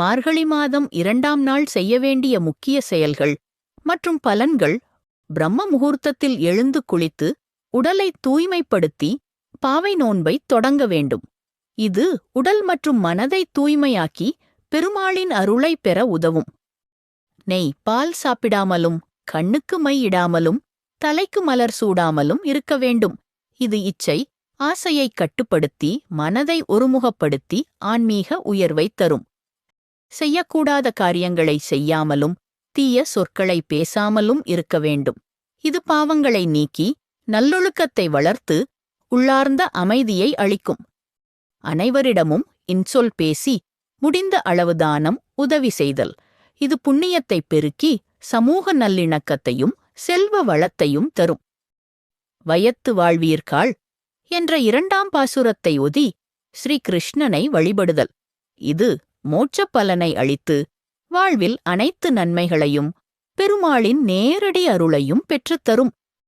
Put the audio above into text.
மார்கழி மாதம் இரண்டாம் நாள் செய்ய வேண்டிய முக்கிய செயல்கள் மற்றும் பலன்கள் பிரம்ம முகூர்த்தத்தில் எழுந்து குளித்து உடலை தூய்மைப்படுத்தி பாவை நோன்பை தொடங்க வேண்டும். இது உடல் மற்றும் மனதை தூய்மையாக்கி பெருமாளின் அருளை பெற உதவும். நெய் பால் சாப்பிடாமலும் கண்ணுக்கு மை இடாமலும் தலைக்கு மலர் சூடாமலும் இருக்க வேண்டும். இது இச்சை ஆசையை கட்டுப்படுத்தி மனதை ஒருமுகப்படுத்தி ஆன்மீக உயர்வை தரும். செய்யக்கூடாத காரியங்களை செய்யாமலும் தீய சொற்களை பேசாமலும் இருக்க வேண்டும். இது பாவங்களை நீக்கி நல்லொழுக்கத்தை வளர்த்து உள்ளார்ந்த அமைதியை அளிக்கும். அனைவரிடமும் இன்சொல் பேசி முடிந்த அளவு தானம் உதவி செய்தல். இது புண்ணியத்தை பெருக்கி சமூக நல்லிணக்கத்தையும் செல்வ வளத்தையும் தரும். வயத்து வாழ்வீர்காள் என்ற இரண்டாம் பாசுரத்தை ஒதி ஸ்ரீ கிருஷ்ணனை வழிபடுதல். இது மோட்சப் பலனை அளித்து வாழ்வில் அனைத்து நன்மைகளையும் பெருமாளின் நேரடி அருளையும் பெற்றுத்தரும்